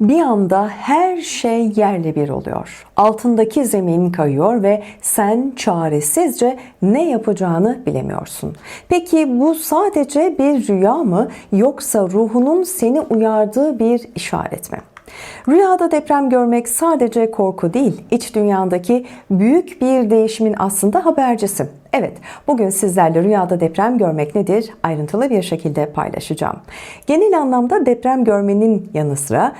Bir anda her şey yerle bir oluyor. Altındaki zemin kayıyor ve sen çaresizce ne yapacağını bilemiyorsun. Peki bu sadece bir rüya mı yoksa ruhunun seni uyardığı bir işaret mi? Rüyada deprem görmek sadece korku değil, iç dünyandaki büyük bir değişimin aslında habercisi. Evet, bugün sizlerle rüyada deprem görmek nedir ayrıntılı bir şekilde paylaşacağım. Genel anlamda deprem görmenin yanı sıra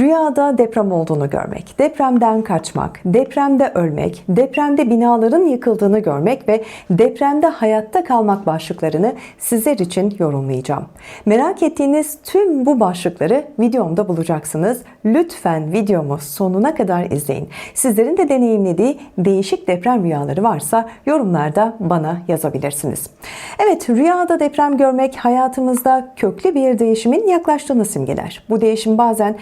Rüyada deprem olduğunu görmek, depremden kaçmak, depremde ölmek, depremde binaların yıkıldığını görmek ve depremde hayatta kalmak başlıklarını sizler için yorumlayacağım. Merak ettiğiniz tüm bu başlıkları videomda bulacaksınız. Lütfen videomu sonuna kadar izleyin. Sizlerin de deneyimlediği değişik deprem rüyaları varsa yorumlarda bana yazabilirsiniz. Evet, rüyada deprem görmek hayatımızda köklü bir değişimin yaklaştığını simgeler. Bu değişim bazen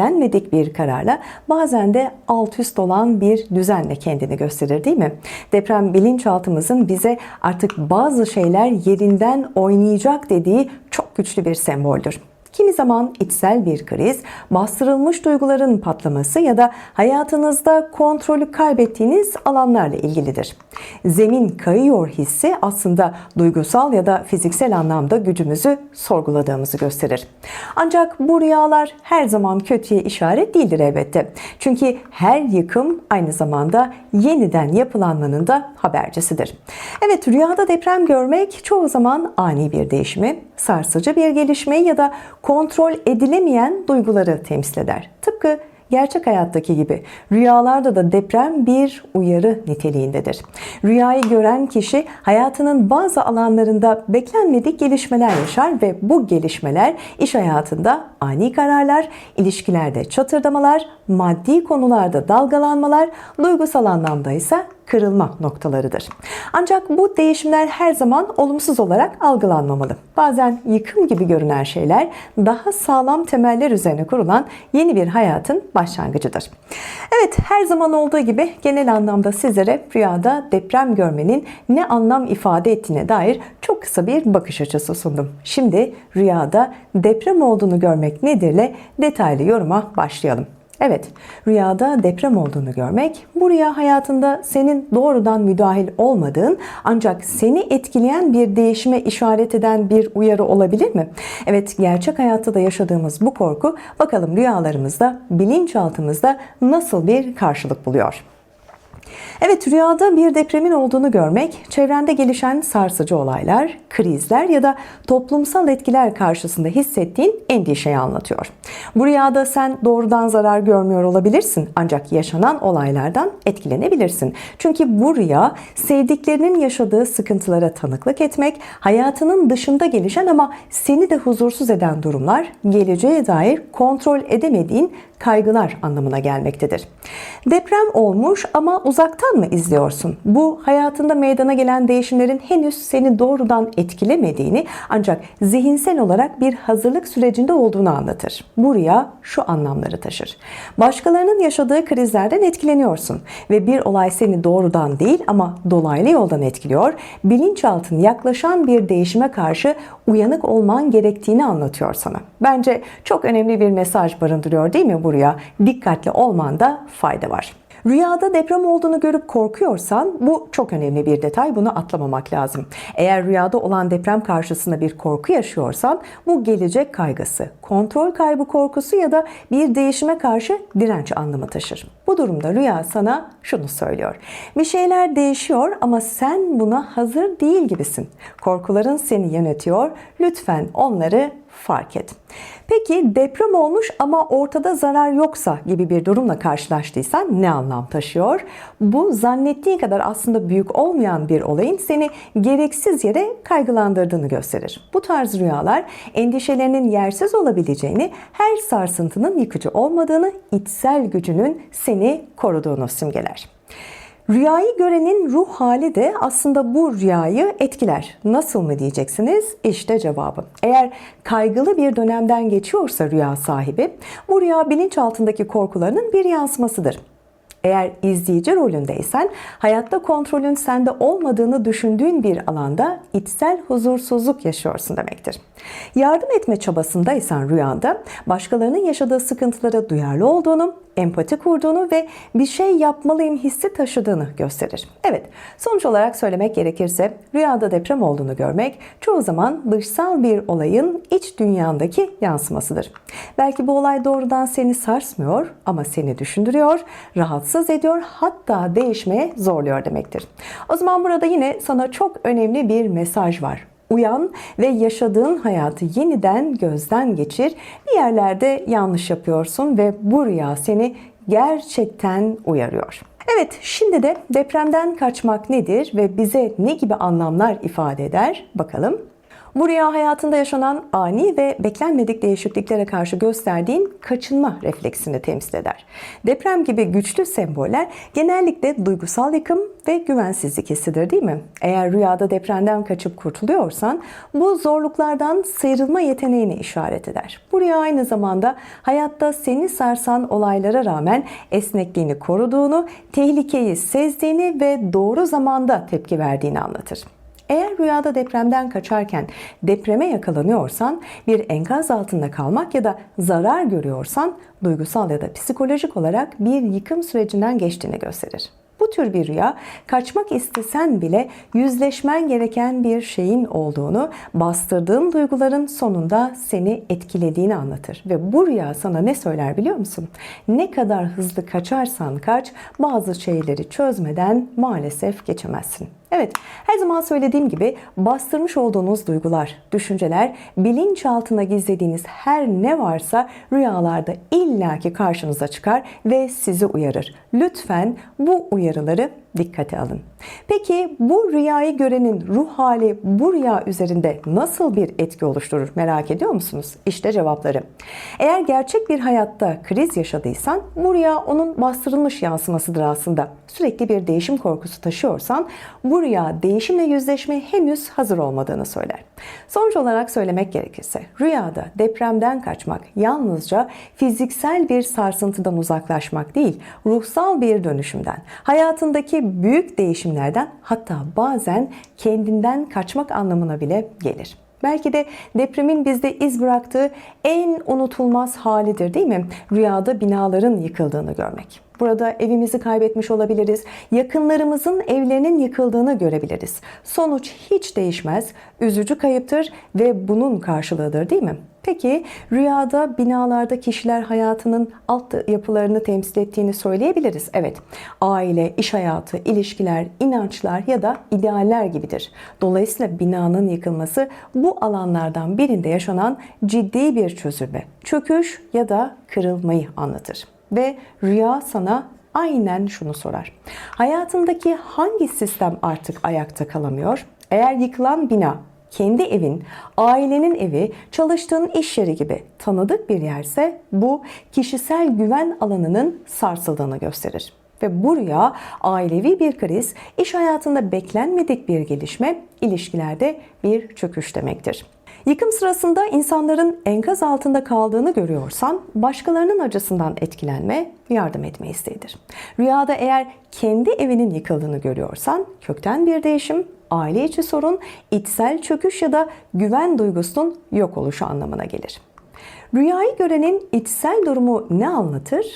beklenmedik bir kararla bazen de alt üst olan bir düzenle kendini gösterir değil mi? Deprem bilinçaltımızın bize artık bazı şeyler yerinden oynayacak dediği çok güçlü bir semboldür. Kimi zaman içsel bir kriz, bastırılmış duyguların patlaması ya da hayatınızda kontrolü kaybettiğiniz alanlarla ilgilidir. Zemin kayıyor hissi aslında duygusal ya da fiziksel anlamda gücümüzü sorguladığımızı gösterir. Ancak bu rüyalar her zaman kötüye işaret değildir elbette. Çünkü her yıkım aynı zamanda yeniden yapılanmanın da habercisidir. Evet rüyada deprem görmek çoğu zaman ani bir değişimi, sarsıcı bir gelişme ya da kontrol edilemeyen duyguları temsil eder. Tıpkı gerçek hayattaki gibi rüyalarda da deprem bir uyarı niteliğindedir. Rüyayı gören kişi hayatının bazı alanlarında beklenmedik gelişmeler yaşar ve bu gelişmeler iş hayatında ani kararlar, ilişkilerde çatırdamalar, maddi konularda dalgalanmalar, duygusal anlamda ise kırılma noktalarıdır. Ancak bu değişimler her zaman olumsuz olarak algılanmamalı. Bazen yıkım gibi görünen şeyler daha sağlam temeller üzerine kurulan yeni bir hayatın başlangıcıdır. Evet her zaman olduğu gibi genel anlamda sizlere rüyada deprem görmenin ne anlam ifade ettiğine dair çok kısa bir bakış açısı sundum. Şimdi rüyada deprem olduğunu görmek nedirle detaylı yoruma başlayalım. Evet, rüyada deprem olduğunu görmek, bu rüya hayatında senin doğrudan müdahil olmadığın ancak seni etkileyen bir değişime işaret eden bir uyarı olabilir mi? Evet, gerçek hayatta da yaşadığımız bu korku bakalım rüyalarımızda, bilinçaltımızda nasıl bir karşılık buluyor? Evet rüyada bir depremin olduğunu görmek, çevrende gelişen sarsıcı olaylar, krizler ya da toplumsal etkiler karşısında hissettiğin endişeyi anlatıyor. Bu rüyada sen doğrudan zarar görmüyor olabilirsin ancak yaşanan olaylardan etkilenebilirsin. Çünkü bu rüya sevdiklerinin yaşadığı sıkıntılara tanıklık etmek, hayatının dışında gelişen ama seni de huzursuz eden durumlar, geleceğe dair kontrol edemediğin kaygılar anlamına gelmektedir. Deprem olmuş ama uzaktan mı izliyorsun? Bu hayatında meydana gelen değişimlerin henüz seni doğrudan etkilemediğini ancak zihinsel olarak bir hazırlık sürecinde olduğunu anlatır. Bu rüya şu anlamları taşır. Başkalarının yaşadığı krizlerden etkileniyorsun ve bir olay seni doğrudan değil ama dolaylı yoldan etkiliyor. Bilinçaltın yaklaşan bir değişime karşı uyanık olman gerektiğini anlatıyor sana. Bence çok önemli bir mesaj barındırıyor değil mi bu rüya? Dikkatli olmanda fayda var. Rüyada deprem olduğunu görüp korkuyorsan bu çok önemli bir detay. Bunu atlamamak lazım. Eğer rüyada olan deprem karşısında bir korku yaşıyorsan bu gelecek kaygısı, kontrol kaybı korkusu ya da bir değişime karşı direnç anlamı taşır. Bu durumda rüya sana şunu söylüyor. Bir şeyler değişiyor ama sen buna hazır değil gibisin. Korkuların seni yönetiyor. Lütfen onları fark et. Peki deprem olmuş ama ortada zarar yoksa gibi bir durumla karşılaştıysan ne anlam taşıyor? Bu zannettiğin kadar aslında büyük olmayan bir olayın seni gereksiz yere kaygılandırdığını gösterir. Bu tarz rüyalar endişelerinin yersiz olabileceğini, her sarsıntının yıkıcı olmadığını, içsel gücünün seni koruduğunu simgeler. Rüyayı görenin ruh hali de aslında bu rüyayı etkiler. Nasıl mı diyeceksiniz? İşte cevabı. Eğer kaygılı bir dönemden geçiyorsa rüya sahibi, bu rüya bilinçaltındaki korkularının bir yansımasıdır. Eğer izleyici rolündeysen hayatta kontrolün sende olmadığını düşündüğün bir alanda içsel huzursuzluk yaşıyorsun demektir. Yardım etme çabasındaysan rüyanda başkalarının yaşadığı sıkıntılara duyarlı olduğunu, empati kurduğunu ve bir şey yapmalıyım hissi taşıdığını gösterir. Evet, sonuç olarak söylemek gerekirse rüyada deprem olduğunu görmek çoğu zaman dışsal bir olayın iç dünyandaki yansımasıdır. Belki bu olay doğrudan seni sarsmıyor ama seni düşündürüyor, rahatsız ediyor hatta değişmeye zorluyor demektir. O zaman burada yine sana çok önemli bir mesaj var. Uyan ve yaşadığın hayatı yeniden gözden geçir. Bir yerlerde yanlış yapıyorsun ve bu rüya seni gerçekten uyarıyor. Evet, şimdi de depremden kaçmak nedir ve bize ne gibi anlamlar ifade eder bakalım. Bu rüya hayatında yaşanan ani ve beklenmedik değişikliklere karşı gösterdiğin kaçınma refleksini temsil eder. Deprem gibi güçlü semboller genellikle duygusal yıkım ve güvensizlik hissidir değil mi? Eğer rüyada depremden kaçıp kurtuluyorsan bu zorluklardan sıyrılma yeteneğini işaret eder. Bu rüya aynı zamanda hayatta seni sarsan olaylara rağmen esnekliğini koruduğunu, tehlikeyi sezdiğini ve doğru zamanda tepki verdiğini anlatır. Eğer rüyada depremden kaçarken depreme yakalanıyorsan, bir enkaz altında kalmak ya da zarar görüyorsan duygusal ya da psikolojik olarak bir yıkım sürecinden geçtiğini gösterir. Bu tür bir rüya kaçmak istesen bile yüzleşmen gereken bir şeyin olduğunu, bastırdığın duyguların sonunda seni etkilediğini anlatır. Ve bu rüya sana ne söyler biliyor musun? Ne kadar hızlı kaçarsan kaç bazı şeyleri çözmeden maalesef geçemezsin. Evet, her zaman söylediğim gibi bastırmış olduğunuz duygular, düşünceler, bilinçaltına gizlediğiniz her ne varsa rüyalarda illaki karşınıza çıkar ve sizi uyarır. Lütfen bu uyarıları dikkate alın. Peki bu rüyayı görenin ruh hali bu rüya üzerinde nasıl bir etki oluşturur merak ediyor musunuz? İşte cevapları. Eğer gerçek bir hayatta kriz yaşadıysan bu rüya onun bastırılmış yansımasıdır aslında. Sürekli bir değişim korkusu taşıyorsan bu rüya değişimle yüzleşmeye henüz hazır olmadığını söyler. Sonuç olarak söylemek gerekirse rüyada depremden kaçmak yalnızca fiziksel bir sarsıntıdan uzaklaşmak değil, ruhsal bir dönüşümden, hayatındaki büyük değişimlerden hatta bazen kendinden kaçmak anlamına bile gelir. Belki de depremin bizde iz bıraktığı en unutulmaz halidir değil mi? Rüyada binaların yıkıldığını görmek. Burada evimizi kaybetmiş olabiliriz. Yakınlarımızın evlerinin yıkıldığını görebiliriz. Sonuç hiç değişmez. Üzücü kayıptır ve bunun karşılığıdır değil mi? Peki rüyada binalarda kişiler hayatının alt yapılarını temsil ettiğini söyleyebiliriz. Evet, aile, iş hayatı, ilişkiler, inançlar ya da idealler gibidir. Dolayısıyla binanın yıkılması bu alanlardan birinde yaşanan ciddi bir çözülme, çöküş ya da kırılmayı anlatır. Ve rüya sana aynen şunu sorar. Hayatındaki hangi sistem artık ayakta kalamıyor? Eğer yıkılan bina kendi evin, ailenin evi, çalıştığın iş yeri gibi tanıdık bir yerse bu kişisel güven alanının sarsıldığını gösterir. Ve bu rüya ailevi bir kriz, iş hayatında beklenmedik bir gelişme, ilişkilerde bir çöküş demektir. Yıkım sırasında insanların enkaz altında kaldığını görüyorsan başkalarının acısından etkilenme, yardım etme isteğidir. Rüyada eğer kendi evinin yıkıldığını görüyorsan kökten bir değişim, aile içi sorun, içsel çöküş ya da güven duygusunun yok oluşu anlamına gelir. Rüyayı görenin içsel durumu ne anlatır?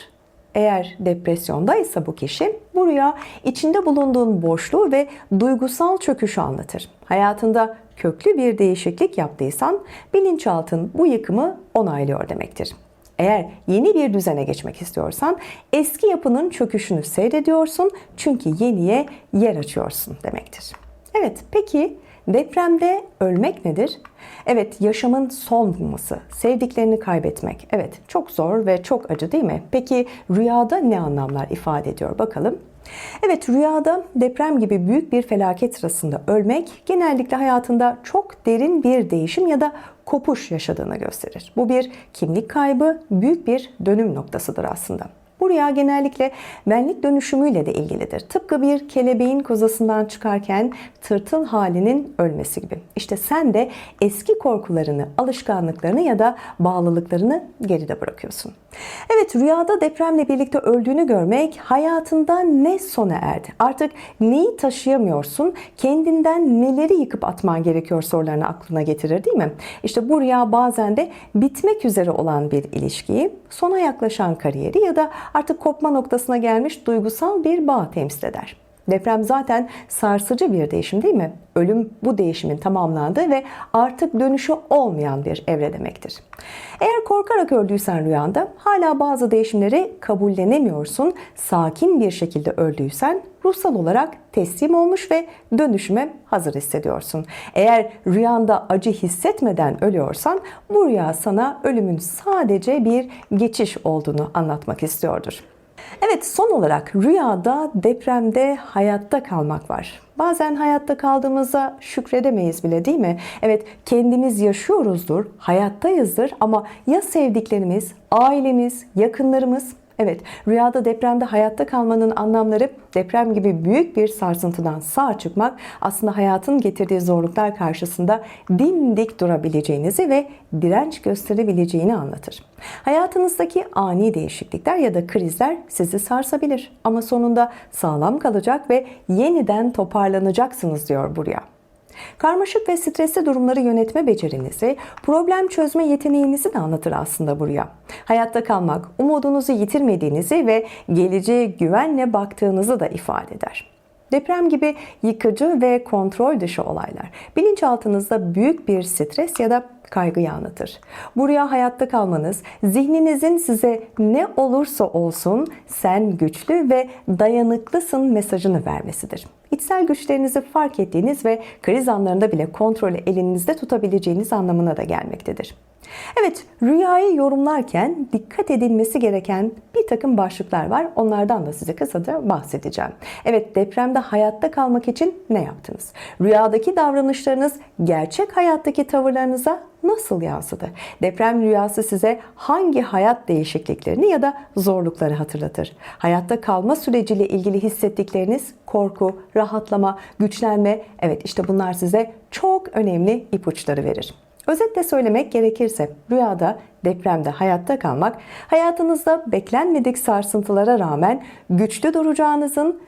Eğer depresyondaysa bu kişi bu rüya içinde bulunduğun boşluğu ve duygusal çöküşü anlatır. Hayatında köklü bir değişiklik yaptıysan bilinçaltın bu yıkımı onaylıyor demektir. Eğer yeni bir düzene geçmek istiyorsan eski yapının çöküşünü seyrediyorsun çünkü yeniye yer açıyorsun demektir. Evet peki Depremde ölmek nedir? Evet, yaşamın son bulması, sevdiklerini kaybetmek. Evet, çok zor ve çok acı değil mi? Peki rüyada ne anlamlar ifade ediyor bakalım? Evet, rüyada deprem gibi büyük bir felaket sırasında ölmek genellikle hayatında çok derin bir değişim ya da kopuş yaşadığını gösterir. Bu bir kimlik kaybı, büyük bir dönüm noktasıdır aslında. Bu rüya genellikle benlik dönüşümüyle de ilgilidir. Tıpkı bir kelebeğin kozasından çıkarken tırtıl halinin ölmesi gibi. İşte sen de eski korkularını, alışkanlıklarını ya da bağlılıklarını geride bırakıyorsun. Evet rüyada depremle birlikte öldüğünü görmek hayatında ne sona erdi? Artık neyi taşıyamıyorsun? Kendinden neleri yıkıp atman gerekiyor sorularını aklına getirir değil mi? İşte bu rüya bazen de bitmek üzere olan bir ilişkiyi, sona yaklaşan kariyeri ya da artık kopma noktasına gelmiş duygusal bir bağ temsil eder. Deprem zaten sarsıcı bir değişim değil mi? Ölüm bu değişimin tamamlandığı ve artık dönüşü olmayan bir evre demektir. Eğer korkarak öldüysen rüyanda hala bazı değişimleri kabullenemiyorsun, sakin bir şekilde öldüysen ruhsal olarak teslim olmuş ve dönüşüme hazır hissediyorsun. Eğer rüyanda acı hissetmeden ölüyorsan bu rüya sana ölümün sadece bir geçiş olduğunu anlatmak istiyordur. Evet son olarak rüyada depremde hayatta kalmak var. Bazen hayatta kaldığımızda şükredemeyiz bile değil mi? Evet kendimiz yaşıyoruzdur, hayattayızdır ama ya sevdiklerimiz, ailemiz, yakınlarımız Evet, rüyada depremde hayatta kalmanın anlamları deprem gibi büyük bir sarsıntıdan sağ çıkmak aslında hayatın getirdiği zorluklar karşısında dimdik durabileceğinizi ve direnç gösterebileceğini anlatır. Hayatınızdaki ani değişiklikler ya da krizler sizi sarsabilir ama sonunda sağlam kalacak ve yeniden toparlanacaksınız diyor bu rüya. Karmaşık ve stresli durumları yönetme becerinizi, problem çözme yeteneğinizi de anlatır aslında bu rüya. Hayatta kalmak, umudunuzu yitirmediğinizi ve geleceğe güvenle baktığınızı da ifade eder. Deprem gibi yıkıcı ve kontrol dışı olaylar bilinçaltınızda büyük bir stres ya da kaygıyı anlatır. Bu rüya hayatta kalmanız, zihninizin size ne olursa olsun sen güçlü ve dayanıklısın mesajını vermesidir. İçsel güçlerinizi fark ettiğiniz ve kriz anlarında bile kontrolü elinizde tutabileceğiniz anlamına da gelmektedir. Evet, rüyayı yorumlarken dikkat edilmesi gereken bir takım başlıklar var. Onlardan da size kısaca bahsedeceğim. Evet, depremde hayatta kalmak için ne yaptınız? Rüyadaki davranışlarınız gerçek hayattaki tavırlarınıza nasıl yansıdı? Deprem rüyası size hangi hayat değişikliklerini ya da zorlukları hatırlatır? Hayatta kalma süreciyle ilgili hissettikleriniz korku, rahatlama, güçlenme, evet işte bunlar size çok önemli ipuçları verir. Özetle söylemek gerekirse rüyada, depremde hayatta kalmak hayatınızda beklenmedik sarsıntılara rağmen güçlü duracağınızın,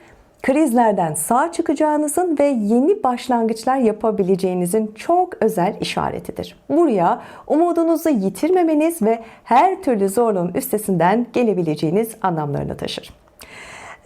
krizlerden sağ çıkacağınızın ve yeni başlangıçlar yapabileceğinizin çok özel işaretidir. Bu rüya umudunuzu yitirmemeniz ve her türlü zorluğun üstesinden gelebileceğiniz anlamlarını taşır.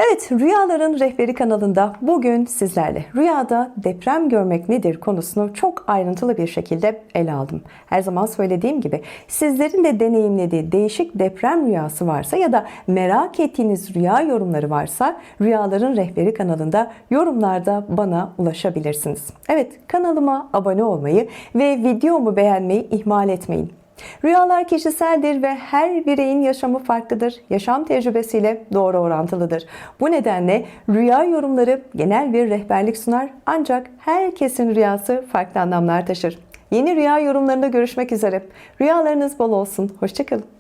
Evet, Rüyaların Rehberi kanalında bugün sizlerle rüyada deprem görmek nedir konusunu çok ayrıntılı bir şekilde ele aldım. Her zaman söylediğim gibi sizlerin de deneyimlediği değişik deprem rüyası varsa ya da merak ettiğiniz rüya yorumları varsa Rüyaların Rehberi kanalında yorumlarda bana ulaşabilirsiniz. Evet, kanalıma abone olmayı ve videomu beğenmeyi ihmal etmeyin. Rüyalar kişiseldir ve her bireyin yaşamı farklıdır. Yaşam tecrübesiyle doğru orantılıdır. Bu nedenle rüya yorumları genel bir rehberlik sunar ancak herkesin rüyası farklı anlamlar taşır. Yeni rüya yorumlarında görüşmek üzere. Rüyalarınız bol olsun. Hoşçakalın.